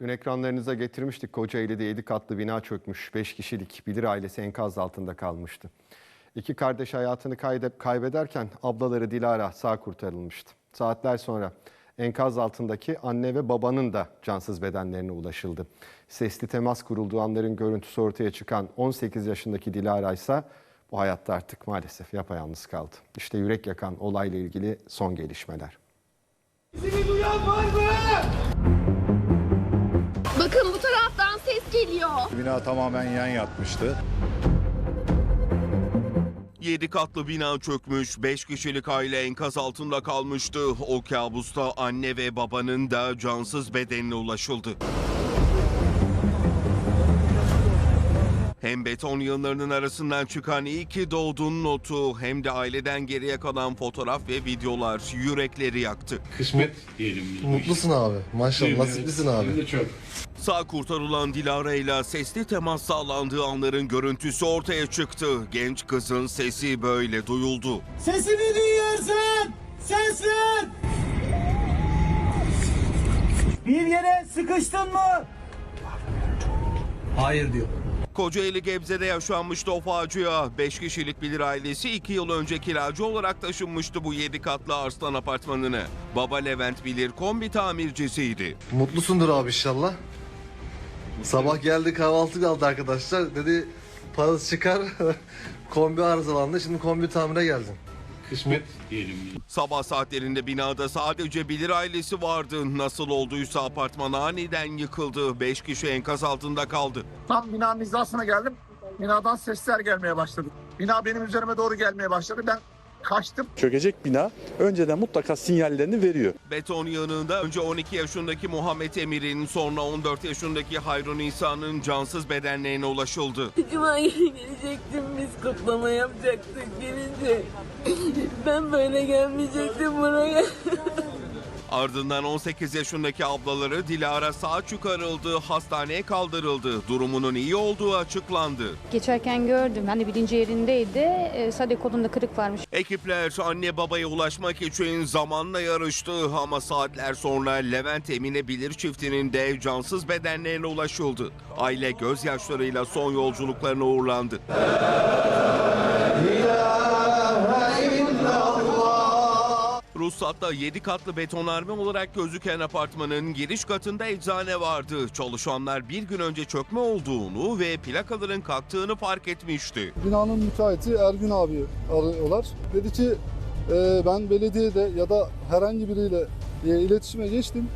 Dün ekranlarınıza getirmiştik Kocaeli'de 7 katlı bina çökmüş. 5 kişilik bilir ailesi enkaz altında kalmıştı. İki kardeş hayatını kaybederken ablaları Dilara sağ kurtarılmıştı. Saatler sonra enkaz altındaki anne ve babanın da cansız bedenlerine ulaşıldı. Sesli temas kurulduğu anların görüntüsü ortaya çıkan 18 yaşındaki Dilara ise bu hayatta artık maalesef yapayalnız kaldı. İşte yürek yakan olayla ilgili son gelişmeler. Bizi duyan var geliyor. Bina tamamen yan yatmıştı. 7 katlı bina çökmüş, 5 kişilik aile enkaz altında kalmıştı. O kabusta anne ve babanın da cansız bedenine ulaşıldı. Hem beton yığınlarının arasından çıkan iyi ki doğdun notu hem de aileden geriye kalan fotoğraf ve videolar yürekleri yaktı. kısmet diyelim. Mutlusun abi. Maşallah nasiplisin abi. çok. Sağ kurtarılan Dilara ile sesli temas sağlandığı anların görüntüsü ortaya çıktı. Genç kızın sesi böyle duyuldu. Sesimi duyuyorsun. Seslen. Bir yere sıkıştın mı? Hayır diyor. Kocaeli Gebze'de yaşanmıştı o facia. 5 kişilik bilir ailesi 2 yıl önce kiracı olarak taşınmıştı bu 7 katlı Arslan apartmanını. Baba Levent Bilir kombi tamircisiydi. Mutlusundur abi inşallah. Sabah geldi kahvaltı kaldı arkadaşlar. Dedi parası çıkar. kombi arızalandı. Şimdi kombi tamire geldim. Kısmet diyelim. Sabah saatlerinde binada sadece Bilir ailesi vardı. Nasıl olduysa apartman aniden yıkıldı. 5 kişi enkaz altında kaldı. Tam binanın hizasına geldim. Binadan sesler gelmeye başladı. Bina benim üzerime doğru gelmeye başladı. Ben kaçtım. çökecek bina önceden mutlaka sinyallerini veriyor. Beton yığınında önce 12 yaşındaki Muhammed Emir'in sonra 14 yaşındaki Hayrun İsa'nın cansız bedenlerine ulaşıldı. Cuma günü gelecektim biz kutlama yapacaktık gelince. Ben böyle gelmeyecektim buraya. Ardından 18 yaşındaki ablaları Dilara sağ çıkarıldı, hastaneye kaldırıldı. Durumunun iyi olduğu açıklandı. Geçerken gördüm. Hani bilinci yerindeydi. E, sadece kolunda kırık varmış. Ekipler anne babaya ulaşmak için zamanla yarıştı ama saatler sonra Levent Emine Bilir çiftinin de cansız bedenlerine ulaşıldı. Aile gözyaşlarıyla son yolculuklarına uğurlandı. Ruhsat'ta 7 katlı betonarme olarak gözüken apartmanın giriş katında eczane vardı. Çalışanlar bir gün önce çökme olduğunu ve plakaların kalktığını fark etmişti. Binanın müteahhiti Ergün abi arıyorlar. Dedi ki "E, ben belediyede ya da herhangi biriyle e, iletişime geçtim.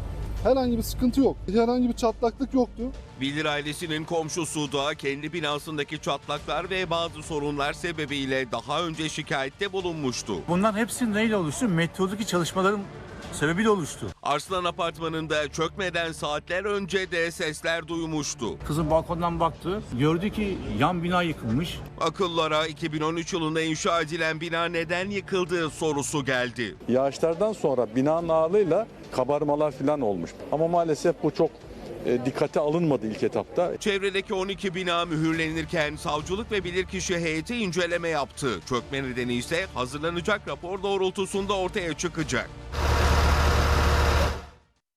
Herhangi bir sıkıntı yok. Herhangi bir çatlaklık yoktu. Bilir ailesinin komşusu da kendi binasındaki çatlaklar ve bazı sorunlar sebebiyle daha önce şikayette bulunmuştu. Bunların hepsi neyle oluştu? Meteodaki çalışmaların sebebiyle oluştu. Arslan apartmanında çökmeden saatler önce de sesler duymuştu. Kızın balkondan baktı. Gördü ki yan bina yıkılmış. Akıllara 2013 yılında inşa edilen bina neden yıkıldığı sorusu geldi. Yağışlardan sonra binanın ağırlığıyla kabarmalar falan olmuş. Ama maalesef bu çok e, dikkate alınmadı ilk etapta. Çevredeki 12 bina mühürlenirken savcılık ve bilirkişi heyeti inceleme yaptı. Çökme nedeni ise hazırlanacak rapor doğrultusunda ortaya çıkacak.